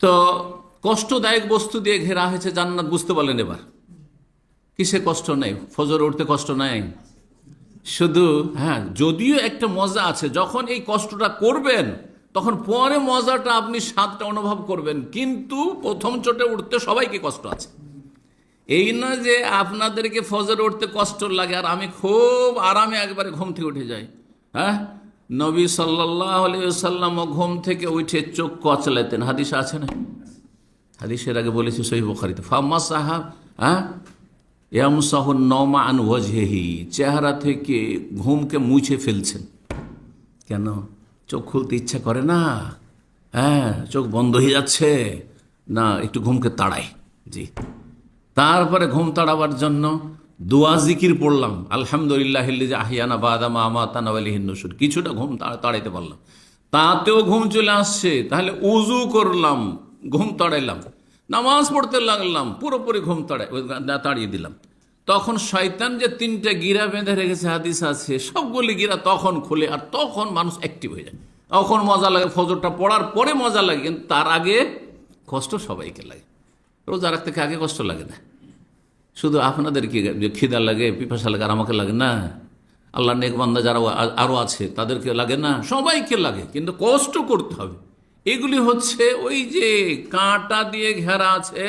তো কষ্টদায়ক বস্তু দিয়ে ঘেরা হয়েছে জান্নাত, বুঝতে পারলেন এবার। কিসে কষ্ট নেই? ফজর উঠতে কষ্ট নাই? শুধু হ্যাঁ যদিও একটা মজা আছে, যখন এই কষ্টটা করবেন, তখন পরে মজাটা আপনি স্বাদটা অনুভব করবেন, কিন্তু প্রথম চোটে উঠতে সবাইকে কষ্ট আছে। এই না যে আপনাদেরকে ফজর উঠতে কষ্ট লাগে, আর আমি খুব আরামে একবারে ঘুম থেকে উঠে যাই হ্যাঁ? নবী সাল্লাহ সাল্লাম ঘুম থেকে উঠে চোখ কচলাতেন। হাদিস আছে না? হাদিসের আগে বলেছি সহি বখারিতে ফাম্মা সাহাব হ্যাঁ ইয়ামসাহুন নমা আন ওয়াজহেহি। চেহারা থেকে ঘুমকে মুছে ফেলছেন। কেন? চোখ খুলতে ইচ্ছা করে না। হ্যাঁ চোখ বন্ধ হয়ে যাচ্ছে। না, একটু ঘুমকে তাড়ায়। জি। তারপরে ঘুম তাড়াবার জন্য দোয়া জিকির পড়লাম, আলহামদুলিল্লাহ আহিয়ানা বাদামা আমা তানাওয়ালিহিনুসুর কিছুটা ঘুম তাড়াইতে পারলাম। তাতেও ঘুম চলে আসছে, তাহলে উজু করলাম, ঘুম তাড়াইলাম। নামাজ পড়তে লাগলাম, পুরোপুরি ঘুম তাড়াই তাড়িয়ে দিলাম। তখন শয়তান যে তিনটা গিরা বেঁধে রেখেছে, হাদিস আছে, সবগুলি গিরা তখন খুলে আর তখন মানুষ অ্যাক্টিভ হয়ে যায়। তখন মজা লাগে, ফজরটা পড়ার পরে মজা লাগে, কিন্তু তার আগে কষ্ট সবাইকে লাগে। রোজা রাখতে আগে কষ্ট লাগে না? শুধু আপনাদের কি খিদা লাগে, পিপাসা লাগে, আর আমাকে লাগে না। আল্লাহ নেকবান্দা যারা আরও আছে, তাদেরকে লাগে না, সবাইকে লাগে, কিন্তু কষ্ট করতে হবে। এগুলি হচ্ছে ওই যে কাঁটা দিয়ে ঘেরা আছে,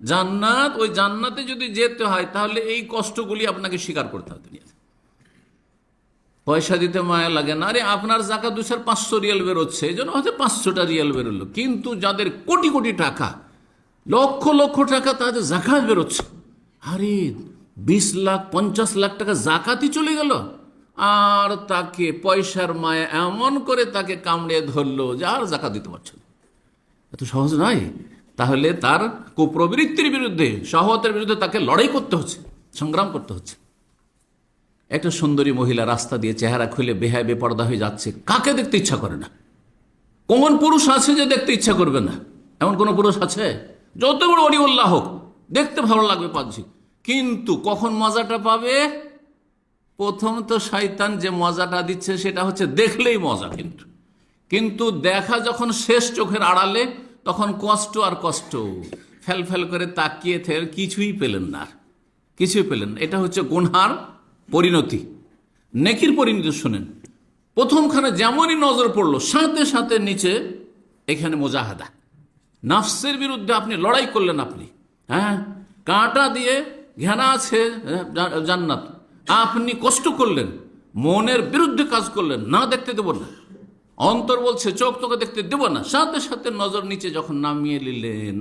জান্নাত, ওই জান্নাতে যদি যেতে হয়, তাহলে এই কষ্টগুলি আপনাকে স্বীকার করতে হবে পয়সা দিতে মায়া লাগে না, আরে আপনার জাকা দুশোর পাঁচশো রিয়াল বেরোচ্ছে, এই জন্য হয়তো পাঁচশোটা রিয়াল বেরোলো। কিন্তু যাদের কোটি কোটি টাকা, লক্ষ লক্ষ টাকা তাদের জাকাত বেরোচ্ছে। আরে বিশ লাখ, পঞ্চাশ লাখ টাকা জাকাতই চলে গেল। আর তাকে পয়সার মায়া এমন করে তাকে কামড়ে ধরলো যে আর জাকাত দিতে পারছে এত সহজ নয়? তাহলে তার কুপ্রবৃত্তির বিরুদ্ধে সহতের বিরুদ্ধে তাকে লড়াই করতে হচ্ছে, সংগ্রাম করতে হচ্ছে। একটা সুন্দরী মহিলা রাস্তা দিয়ে চেহারা খুলে বেহায় বেপর্দা হয়ে যাচ্ছে, কাকে দেখতে ইচ্ছা করে না? কোন পুরুষ আছে যে দেখতে ইচ্ছা করবে না? এমন কোন পুরুষ আছে? যত বড় অরিউল্লাহ হোক দেখতে ভালো লাগবে পাচ্ছি কিন্তু কখন মজাটা পাবে? প্রথম তো শয়তান যে মজাটা দিচ্ছে সেটা হচ্ছে দেখলেই মজা কিন্তু। কিন্তু দেখা যখন শেষ চোখের আড়ালে, তখন কষ্ট আর কষ্ট। ফেল ফেল করে তাকিয়ে থেকে কিছুই পেলেন না। কিছুই পেলেন এটা হচ্ছে গুনহার পরিণতি। নেকির পরিণতি শোনেন। প্রথমখানে যেমনই নজর পড়ল, সাথে সাথে নিচে এখানে মোজাহাদা। নাফসের বিরুদ্ধে আপনি লড়াই করলেন আপনি। হ্যাঁ? কাঁটা দিয়ে ঘেরা আছে জান্নাত। আপনি কষ্ট করলেন, মনের বিরুদ্ধে কাজ করলেন, না দেখতে দেব না। অন্তর বলছে, চোখ তোকে দেখতে দেব না। সাথে সাথে নজর নিচে যখন নামিয়ে নিলেন,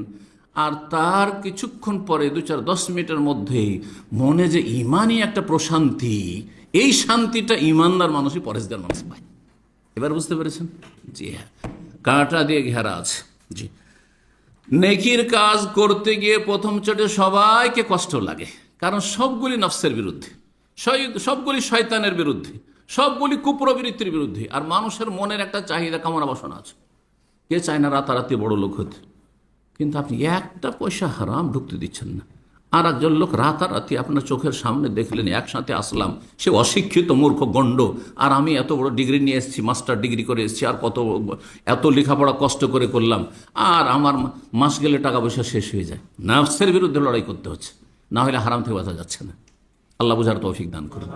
আর তার কিছুক্ষণ পরে, দু চার দশ মিনিটের মধ্যেই মনে যে ইমানই একটা প্রশান্তি, এই শান্তিটা ইমানদার মানুষই পরেশদার মানুষ পায়। এবার বুঝতে পেরেছেন? জি হ্যাঁ। কাঁটা দিয়ে ঘেরা আছে। জি। নেকির কাজ করতে গিয়ে প্রথম চোটে সবাইকে কষ্ট লাগে, কারণ সবগুলি নফসের বিরুদ্ধে সবগুলি শয়তানের বিরুদ্ধে, সবগুলি কুপ্রবৃত্তির বিরুদ্ধে, আর মানুষের মনের একটা চাহিদা কামনা বাসনা আছে। কে চায় না রাতারাতি বড় লোক হতে? কিন্তু আপনি একটা পয়সা হারাম ঢুকতে দিচ্ছেন না। আর একজন লোক রাতারাতি আপনার চোখের সামনে দেখলেন একসাথে আসলাম। সে অশিক্ষিত মূর্খ গণ্ড। আর আমি এত বড় ডিগ্রি নিয়ে এসেছি মাস্টার ডিগ্রি করে এসেছি আর কত এত লেখাপড়া কষ্ট করে করলাম। আর আমার মাস গেলে টাকা পয়সা শেষ হয়ে যায়। নার্সের বিরুদ্ধে লড়াই করতে হচ্ছে। না হলে হারাম থেকে বাঁচা যাচ্ছে না। আল্লাহ বুঝার তৌফিক দান করুন।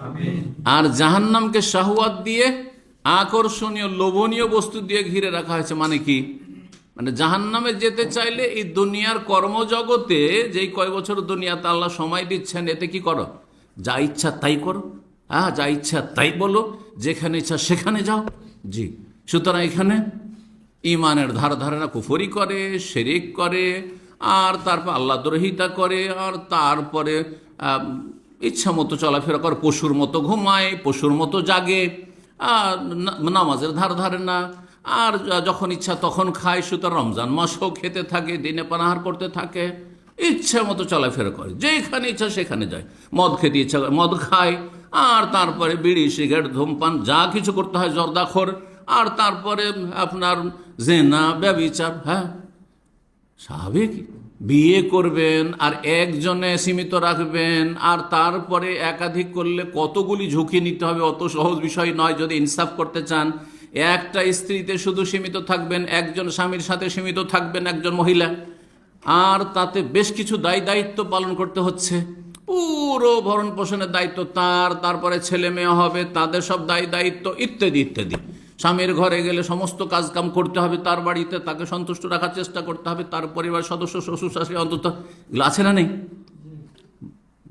আর জাহান্নামকে শাহওয়াত দিয়ে আকর্ষণীয় লোভনীয় বস্তু দিয়ে ঘিরে রাখা হয়েছে মানে কি? মানে জাহান্নামে যেতে চাইলে এই দুনিয়ার কর্মজগতে যেই কয় বছর দুনিয়াতে আল্লাহ সময় দিচ্ছেন, এতে কি করো? যা ইচ্ছা তাই করো। হ্যাঁ যা ইচ্ছা তাই বলো। যেখানে ইচ্ছা সেখানে যাও। জি। সুতরাং এখানে ইমানের ধার ধারণা কুফরি করে, শেরিক করে, আর তারপর আল্লাহ দ্রোহিতা করে, আর তারপরে ইচ্ছা মতো চলাফেরা করে, পশুর মতো ঘুমায়, পশুর মতো জাগে নামাজের ধার ধারে না আর যখন ইচ্ছা তখন খায়, সুতরাং রমজান মাসও খেতে থাকে, দিনে পানাহার করতে থাকে, ইচ্ছা মতো চলাফেরা করে যেখানে ইচ্ছা সেখানে যায়। মদ খেতে ইচ্ছা করে, মদ খায়, আর তারপরে বিড়ি, সিগারেট, ধূমপান, যা কিছু করতে হয়, জর্দাখর, আর তারপরে আপনার জেনা, ব্যবিচার হ্যাঁ? স্বাভাবিক। বিয়ে করবেন, আর একজনে সীমিত রাখবেন, আর তারপরে একাধিক করলে কতগুলি ঝুঁকি নিতে হবে, অত সহজ বিষয় নয়, যদি ইনসাফ করতে চান। একটা স্ত্রীতে শুধু সীমিত থাকবেন, একজন স্বামীর সাথে সীমিত থাকবেন একজন মহিলা। আর তাতে বেশ কিছু দায় দায়িত্ব পালন করতে হচ্ছে। পুরো ভরণ পোষণের দায়িত্ব তার, তারপরে ছেলে মেয়ে হবে, তাদের সব দায় দায়িত্ব ইত্যাদি ইত্যাদি। স্বামীর ঘরে গেলে সমস্ত কাজকাম করতে হবে তার বাড়িতে, তাকে সন্তুষ্ট রাখার চেষ্টা করতে হবে, তার পরিবার, সদস্য, শ্বশুর, শাশুড়ি, অন্তত। এগুলো আছে না নেই?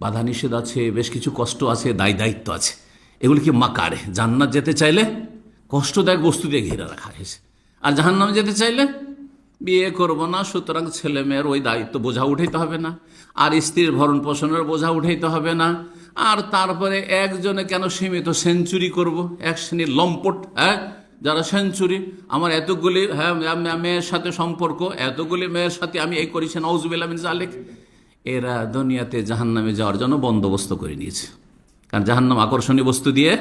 বাধা নিষেধ আছে, বেশ কিছু কষ্ট আছে, দায় দায়িত্ব আছে। এগুলি কি মাকারে? জান্নাত যেতে চাইলে কষ্টদায়ক বস্তু দিয়ে ঘিরে রাখা হয়েছে। আর জাহান জাহান্নামে যেতে চাইলে বিয়ে করব না, সুতরাং ছেলে মেয়ের ওই দায়িত্ব বোঝা উঠাইতে হবে না, আর স্ত্রীর ভরণ পোষণের বোঝা উঠাইতে হবে না, আর তারপরে একজনে কেন সীমিত সেঞ্চুরি করব? এক শ্রেণির লম্পট হ্যাঁ? যারা সেঞ্চুরি, আমার এতগুলি হ্যাঁ মেয়ের সাথে সম্পর্ক, এতগুলি মেয়ের সাথে আমি এই করেছি নওজুবিল্লাহ মিন জালেক এরা দুনিয়াতে জাহান্নামে যাওয়ার জন্য বন্দোবস্ত করে নিয়েছে। কারণ জাহান্নাম আকর্ষণীয় বস্তু দিয়ে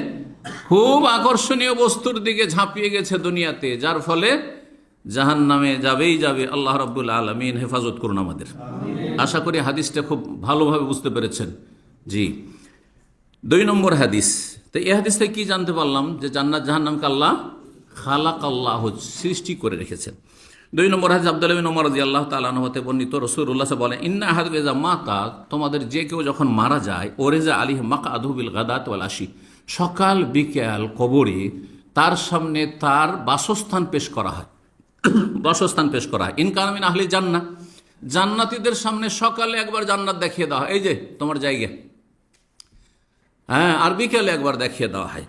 খুব আকর্ষণীয় বস্তুর দিকে ঝাঁপিয়ে গেছে দুনিয়াতে যার ফলে জাহান্নামে যাবেই যাবে। আল্লাহ রব্বুল আলমিন হেফাজত করুন আমাদের। আশা করি হাদিসটা খুব ভালোভাবে বুঝতে পেরেছেন। জি। দুই নম্বর হাদিস। তো এই হাদিস থেকে কি জানতে পারলাম? যে জান্নাত জাহান্নামকে আল্লাহ খালাক আল্লাহ সৃষ্টি করে রেখেছেন। দুই নম্বর হাদিস আব্দুল বিন ওমর রাজি আল্লাহ তালান হতে বর্ণিত রসুল্লাহ বলেন ইন্না হাদ মাতা তোমাদের যে কেউ যখন মারা যায় ওরেজা আলী মাকা আধুবিল গাদাত ওয়াল আশি। সকাল বিকেল কবরে, তার সামনে তার বাসস্থান পেশ করা হয়। বাসস্থান পেশ করা হয়। ইনকামিন আহলি জান্না জান্নাতিদের সামনে সকালে একবার জান্নাত দেখিয়ে দেওয়া হয়। এই যে, তোমার জায়গা। হ্যাঁ আর বিকেলে একবার দেখিয়ে দেওয়া হয়।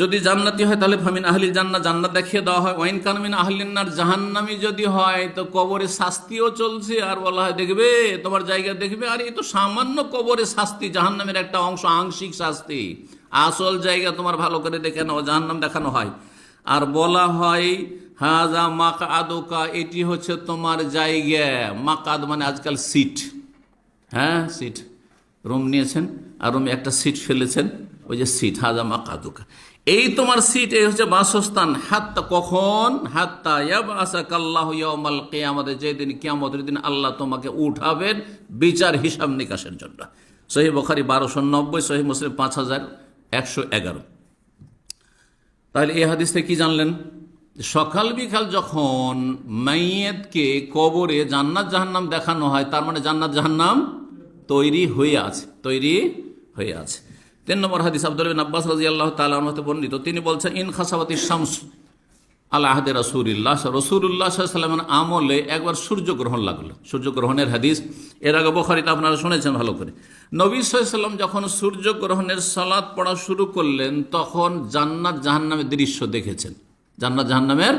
যদি জান্নাতি হয়, তাহলে ফামিন আহলি জান্নাত জান্নাত দেখিয়ে দেওয়া হয়। ওয়াইন কানমিন আহলিনার জাহান্নামি যদি হয়, তো কবরে শাস্তিও চলছে। আর বলা হয়, দেখবে, তোমার জায়গা দেখবে, আর এই তো সামান্য কবরে শাস্তি, জাহান্নামের একটা অংশ, আংশিক শাস্তি। আসল জায়গা তোমার ভালো করে দেখে নাও, জাহান্নাম দেখানো হয়। আর বলা হয়, হাজা মাকা আদোকা এটি হচ্ছে তোমার জায়গা। মাকাদ মানে আজকাল সিট। হ্যাঁ সিট। রুম নিয়েছেন, আর রুমে একটা সিট ফেলেছেন, ওই যে সিট, হাজা মাকাদুকা। এই তোমার সিট এই হচ্ছে বাসস্থান। হাত্তা কখন? হাত্তা ইয়াবাসা কাল্লাহ ইয়াউমাল কিয়ামতে, যেদিন কিয়ামতের দিন আল্লাহ তোমাকে উঠাবেন বিচার হিসাব নিকাশের জন্য। সহি বখারি বারোশো নব্বই, সহি মুসলিম পাঁচ হাজার একশো এগারো। তাহলে এই হাদিস থেকে কি জানলেন? সকাল বিকাল যখন মাইয়েতকে কবরে জান্নাত জাহান্নাম দেখানো হয়, তার মানে জান্নাত জাহান্নাম তৈরি হয়ে আছে, তৈরি হয়ে আছে। তিন নম্বর হাদিস আব্দুল আব্বাস রাজি আল্লাহ তালাহতে বর্ণিত, তিনি বলছেন, ইন খাসাবাতি শামস আল্লাহদে রসুল্লাহ রসুল্লাহ সাল্লামের আমলে একবার সূর্যগ্রহণ লাগল। সূর্যগ্রহণের হাদিস, এর আগে বখারিতে আপনারা শুনেছেন ভালো করে। নবী সাল্লাম যখন সূর্যগ্রহণের সালাদ পড়া শুরু করলেন, তখন জান্নাত জাহান্নামের দৃশ্য দেখেছেন। জান্নাত জাহান্নামের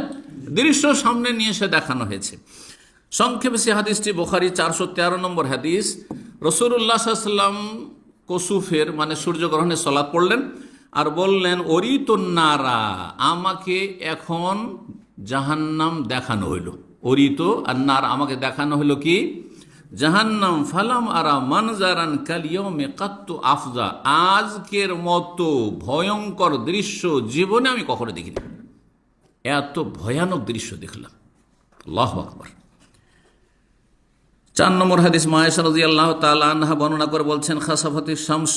দৃশ্য সামনে নিয়ে এসে দেখানো হয়েছে। সংক্ষেপে সে হাদিসটি বোখারি চারশো তেরো নম্বর হাদিস রসুল্লাহ সাল্লাম কসুফের মানে সূর্যগ্রহণের সলাদ পড়লেন আর বললেন, অরিতন্নারা, আমাকে এখন জাহান্নাম দেখানো হইল। অরিত আর নার আমাকে দেখানো হইল কি? জাহান্নাম ফালাম আরা মানজারান কালিয়মে কাত্ত আফজা। আজকের মতো ভয়ঙ্কর দৃশ্য জীবনে আমি কখনো দেখিনি। এত ভয়ানক দৃশ্য দেখলাম। আল্লাহ আকবর। চার নম্বর হাদিস, মায়েশা রাজি আল্লাহ তালা বর্ণনা করে বলছেন, খাসাফতি শামস,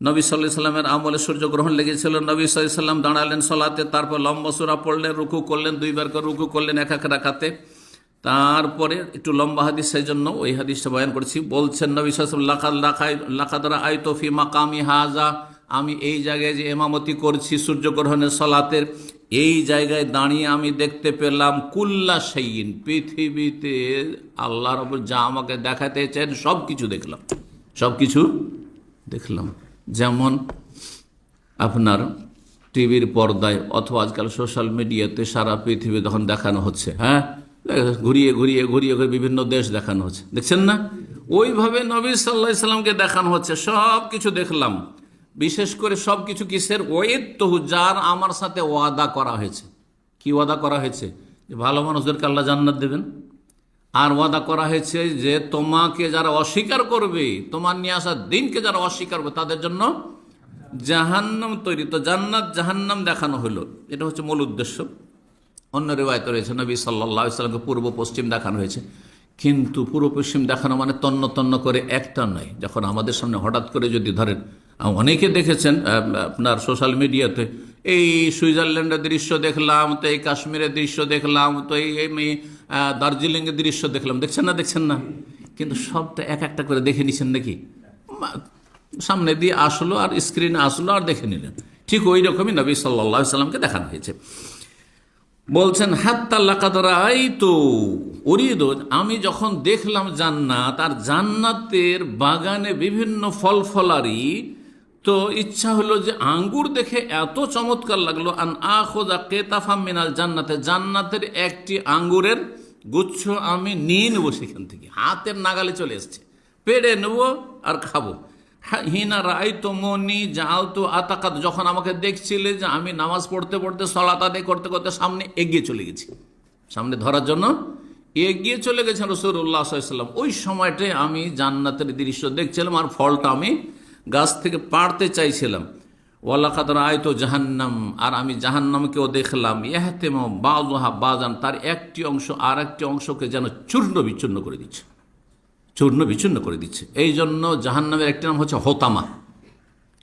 নবী সাল্লাহ সাল্লামের আমলে সূর্যগ্রহণ লেগেছিল। নবী সাল্লাম দাঁড়ালেন সলাতে, তারপর লম্বা সুরা পড়লেন, রুকু করলেন, দুইবার করে রুকু করলেন এক এক রাখাতে তারপরে একটু লম্বা হাদিস সেই জন্য ওই হাদিসটা বয়ান করেছি। বলছেন নবী সাল্লাম লাখাদরা আই তফি মাকামি হাজা আমি এই জায়গায় যে এমামতি করছি, সূর্যগ্রহণের সলাতের, এই জায়গায় দাঁড়িয়ে আমি দেখতে পেলাম, কুল্লা সেইন পৃথিবীতে আল্লাহ রব যা আমাকে দেখাতে চান সব কিছু দেখলাম। সব কিছু দেখলাম। যেমন আপনার টিভির পর্দায় অথবা আজকাল সোশ্যাল মিডিয়াতে সারা পৃথিবী তখন দেখানো হচ্ছে হ্যাঁ? ঘুরিয়ে ঘুরিয়ে ঘুরিয়ে ঘুরিয়ে বিভিন্ন দেশ দেখানো হচ্ছে। দেখছেন না? ওইভাবে নবী সাল্লাহ সাল্লামকে দেখানো হচ্ছে সব কিছু দেখলাম। বিশেষ করে সব কিছু কিসের? ওয়েদ তহু যার আমার সাথে ওয়াদা করা হয়েছে। কি ওয়াদা করা হয়েছে? যে ভালো মানুষদেরকে আল্লাহ জান্নাত দেবেন। আর ওয়াদা করা হয়েছে যে তোমাকে যারা অস্বীকার করবে, তোমার নিয়ে আসা দিনকে যারা অস্বীকার করবে, তাদের জন্য জাহান্নাম তৈরি। তো জান্নাত জাহান্নাম দেখানো হলো। এটা হচ্ছে মূল উদ্দেশ্য। অন্য রেবায়ত রয়েছে, নবী সাল্লাহ ইসলামকে পূর্ব পশ্চিম দেখানো হয়েছে। কিন্তু পূর্ব পশ্চিম দেখানো মানে তন্ন তন্ন করে একটা নয়। যখন আমাদের সামনে হঠাৎ করে যদি ধরেন অনেকে দেখেছেন আপনার সোশ্যাল মিডিয়াতে এই সুইজারল্যান্ডের দৃশ্য দেখলাম, তো এই কাশ্মীরের দৃশ্য দেখলাম, তো এই দার্জিলিংয়ের দৃশ্য দেখলাম। দেখছেন না দেখছেন না? কিন্তু সবটা এক একটা করে দেখে নিছেন নাকি? সামনে দিয়ে আসলো আর স্ক্রিনে আসলো আর দেখে নিলেন। ঠিক ওই রকমই নবী সাল্লাহ সাল্লামকে দেখানো হয়েছে। বলছেন হাত্তাল্লাকাদারাই তো উরিদ। আমি যখন দেখলাম জান্নাত, আর জান্নাতের বাগানে বিভিন্ন ফল ফলারি তো ইচ্ছা হলো যে আঙ্গুর দেখে এত চমৎকার লাগল, আন আখোদা কেতাফা মিনাল জান্নাতে, জান্নাতের একটি আঙ্গুরের গুচ্ছ আমি নিয়ে নেব সেখান থেকে, হাতের নাগালে চলে এসছে। পেড়ে নেব আর খাব। হিনা রাই তো মনি যাও তো আতাকাত, যখন আমাকে দেখছিলে যে আমি নামাজ পড়তে পড়তে, সলাত আদায় করতে করতে সামনে এগিয়ে চলে গেছি। সামনে ধরার জন্য এগিয়ে চলে গেছেন রসুল্লাহ সাল্লাম ওই সময়টায় আমি জান্নাতের দৃশ্য দেখছিলাম আর ফলটা আমি গাছ থেকে পাড়তে চাইছিলাম। ওয়াল্লাকাত রায় তো জাহান্নাম, আর আমি জাহান্নামকেও দেখলাম। ইহাতেম বাজহা বাজান তার একটি অংশ আর একটি অংশকে যেন চূর্ণ বিচ্ছিন্ন করে দিচ্ছে। চূর্ণ বিচূর্ণ করে দিচ্ছে। এই জন্য জাহান্নামের একটি নাম হচ্ছে হোতামা।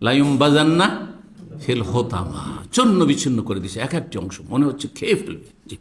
লাইম বাজান্না ফেল হোতামা, চূর্ণ বিচ্ছিন্ন করে দিচ্ছে। এক একটি অংশ। মনে হচ্ছে খেয়ে ফেলবে। জি।